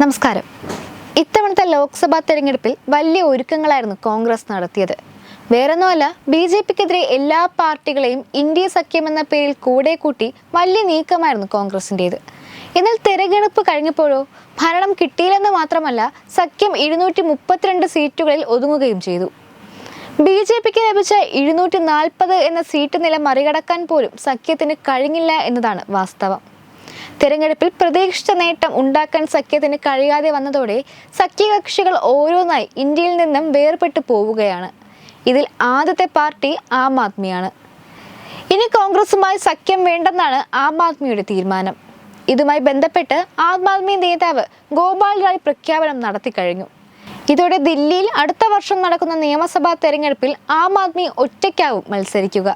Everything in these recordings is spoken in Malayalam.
നമസ്കാരം. ഇത്തവണത്തെ ലോക്സഭാ തെരഞ്ഞെടുപ്പിൽ വലിയ ഒരുക്കങ്ങളായിരുന്നു കോൺഗ്രസ് നടത്തിയത്. വേറൊന്നുമല്ല ബി ജെ പിക്കെതിരെ എല്ലാ പാർട്ടികളെയും ഇന്ത്യ സഖ്യം എന്ന പേരിൽ കൂടെ കൂട്ടി വലിയ നീക്കമായിരുന്നു കോൺഗ്രസിന്റേത് എന്നാൽ തെരഞ്ഞെടുപ്പ് കഴിഞ്ഞപ്പോഴോ ഭരണം കിട്ടിയില്ലെന്ന് മാത്രമല്ല സഖ്യം ഇരുന്നൂറ്റി മുപ്പത്തിരണ്ട് സീറ്റുകളിൽ ഒതുങ്ങുകയും ചെയ്തു. ബി ജെ പിക്ക് ലഭിച്ച ഇരുന്നൂറ്റി നാൽപ്പത് എന്ന സീറ്റ് നില മറികടക്കാൻ പോലും സഖ്യത്തിന് കഴിഞ്ഞില്ല എന്നതാണ് വാസ്തവം. തെരഞ്ഞെടുപ്പിൽ പ്രതീക്ഷിച്ച നേട്ടം ഉണ്ടാക്കാൻ സഖ്യത്തിന് കഴിയാതെ വന്നതോടെ സഖ്യകക്ഷികൾ ഓരോന്നായി ഇന്ത്യയിൽ നിന്നും വേർപെട്ടു പോവുകയാണ്. ഇതിൽ ആദ്യത്തെ പാർട്ടി ആം ആദ്മിയാണ്. ഇനി കോൺഗ്രസുമായി സഖ്യം വേണ്ടെന്നാണ് ആം ആദ്മിയുടെ തീരുമാനം. ഇതുമായി ബന്ധപ്പെട്ട് ആം ആദ്മി നേതാവ് ഗോപാൽ റായ് പ്രഖ്യാപനം നടത്തി കഴിഞ്ഞു. ഇതോടെ ദില്ലിയിൽ അടുത്ത വർഷം നടക്കുന്ന നിയമസഭാ തെരഞ്ഞെടുപ്പിൽ ആം ആദ്മി ഒറ്റയ്ക്കാവും മത്സരിക്കുക.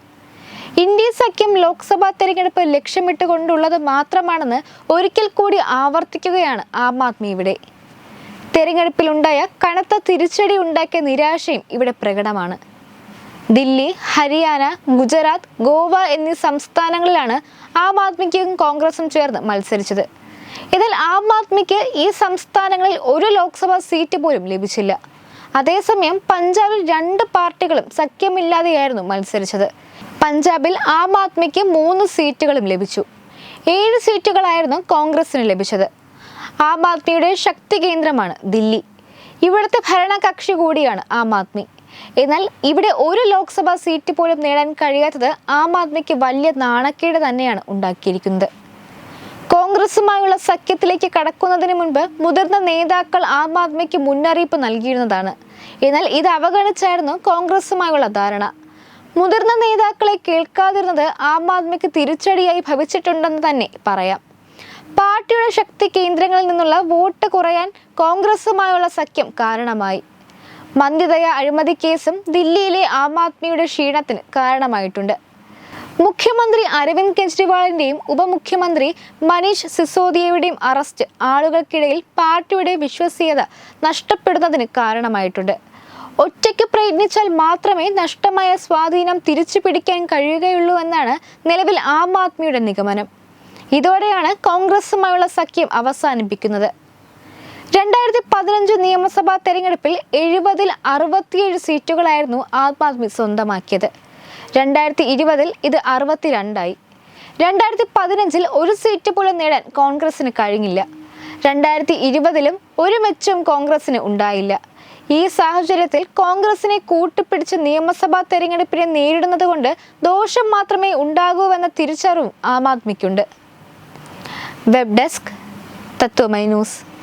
ഇന്ത്യ സഖ്യം ലോക്സഭാ തെരഞ്ഞെടുപ്പ് ലക്ഷ്യമിട്ടുകൊണ്ടുള്ളത് മാത്രമാണെന്ന് ഒരിക്കൽ കൂടി ആവർത്തിക്കുകയാണ് ആം ആദ്മി ഇവിടെ. തെരഞ്ഞെടുപ്പിലുണ്ടായ കനത്ത തിരിച്ചടി ഉണ്ടാക്കിയ നിരാശയും ഇവിടെ പ്രകടമാണ്. ദില്ലി ഹരിയാന ഗുജറാത്ത് ഗോവ എന്നീ സംസ്ഥാനങ്ങളിലാണ് ആം ആദ്മിക്കും കോൺഗ്രസും ചേർന്ന് മത്സരിച്ചത്. ഇതിൽ ആം ആദ്മിക്ക് ഈ സംസ്ഥാനങ്ങളിൽ ഒരു ലോക്സഭാ സീറ്റ് പോലും ലഭിച്ചില്ല. അതേസമയം പഞ്ചാബിൽ രണ്ട് പാർട്ടികളും സഖ്യമില്ലാതെയായിരുന്നു മത്സരിച്ചത്. പഞ്ചാബിൽ ആം ആദ്മിക്ക് മൂന്ന് സീറ്റുകളും ലഭിച്ചു. ഏഴ് സീറ്റുകളായിരുന്നു കോൺഗ്രസിന് ലഭിച്ചത്. ആം ആദ്മിയുടെ ശക്തി കേന്ദ്രമാണ് ദില്ലി. ഇവിടുത്തെ ഭരണകക്ഷി കൂടിയാണ് ആം ആദ്മി. എന്നാൽ ഇവിടെ ഒരു ലോക്സഭാ സീറ്റ് പോലും നേടാൻ കഴിയാത്തത് ആം ആദ്മിക്ക് വലിയ നാണക്കേട് തന്നെയാണ് ഉണ്ടാക്കിയിരിക്കുന്നത്. കോൺഗ്രസുമായുള്ള സഖ്യത്തിലേക്ക് കടക്കുന്നതിന് മുൻപ് മുതിർന്ന നേതാക്കൾ ആം ആദ്മിക്ക് മുന്നറിയിപ്പ് നൽകിയിരുന്നതാണ്. എന്നാൽ ഇത് അവഗണിച്ചായിരുന്നു കോൺഗ്രസുമായുള്ള ധാരണ. മുതിർന്ന നേതാക്കളെ കേൾക്കാതിരുന്നത് ആം ആദ്മിക്ക് തിരിച്ചടിയായി ഭവിച്ചിട്ടുണ്ടെന്ന് തന്നെ പറയാം. പാർട്ടിയുടെ ശക്തി കേന്ദ്രങ്ങളിൽ നിന്നുള്ള വോട്ട് കുറയാൻ കോൺഗ്രസുമായുള്ള സഖ്യം കാരണമായി. മന്ദിതയ അഴിമതി കേസും ദില്ലിയിലെ ആം ആദ്മിയുടെ ക്ഷീണത്തിന് കാരണമായിട്ടുണ്ട്. മുഖ്യമന്ത്രി അരവിന്ദ് കെജ്രിവാളിന്റെയും ഉപമുഖ്യമന്ത്രി മനീഷ് സിസോദിയയുടെയും അറസ്റ്റ് ആളുകൾക്കിടയിൽ പാർട്ടിയുടെ വിശ്വസീയത നഷ്ടപ്പെടുന്നതിന് കാരണമായിട്ടുണ്ട്. ഒറ്റയ്ക്ക് പ്രയത്നിച്ചാൽ മാത്രമേ നഷ്ടമായ സ്വാധീനം തിരിച്ചു പിടിക്കാൻ കഴിയുകയുള്ളൂ എന്നാണ് നിലവിൽ ആം ആദ്മിയുടെ നിഗമനം. ഇതോടെയാണ് കോൺഗ്രസുമായുള്ള സഖ്യം അവസാനിപ്പിക്കുന്നത്. രണ്ടായിരത്തി പതിനഞ്ച് നിയമസഭാ തെരഞ്ഞെടുപ്പിൽ എഴുപതിൽ അറുപത്തിയേഴ് സീറ്റുകളായിരുന്നു ആം ആദ്മി സ്വന്തമാക്കിയത്. രണ്ടായിരത്തി ഇരുപതിൽ ഇത് അറുപത്തിരണ്ടായി. രണ്ടായിരത്തി പതിനഞ്ചിൽ ഒരു സീറ്റ് പോലും നേടാൻ കോൺഗ്രസിന് കഴിഞ്ഞില്ല. രണ്ടായിരത്തി ഇരുപതിലും ഒരു മെച്ചും കോൺഗ്രസിന് ഉണ്ടായില്ല. ഈ സാഹചര്യത്തിൽ കോൺഗ്രസിനെ കൂട്ടുപിടിച്ച് നിയമസഭാ തെരഞ്ഞെടുപ്പിനെ നേരിടുന്നത് കൊണ്ട് ദോഷം മാത്രമേ ഉണ്ടാകൂവെന്ന തിരിച്ചറിവും ആം ആദ്മിക്കുണ്ട്. Web desk Tatwamayi news.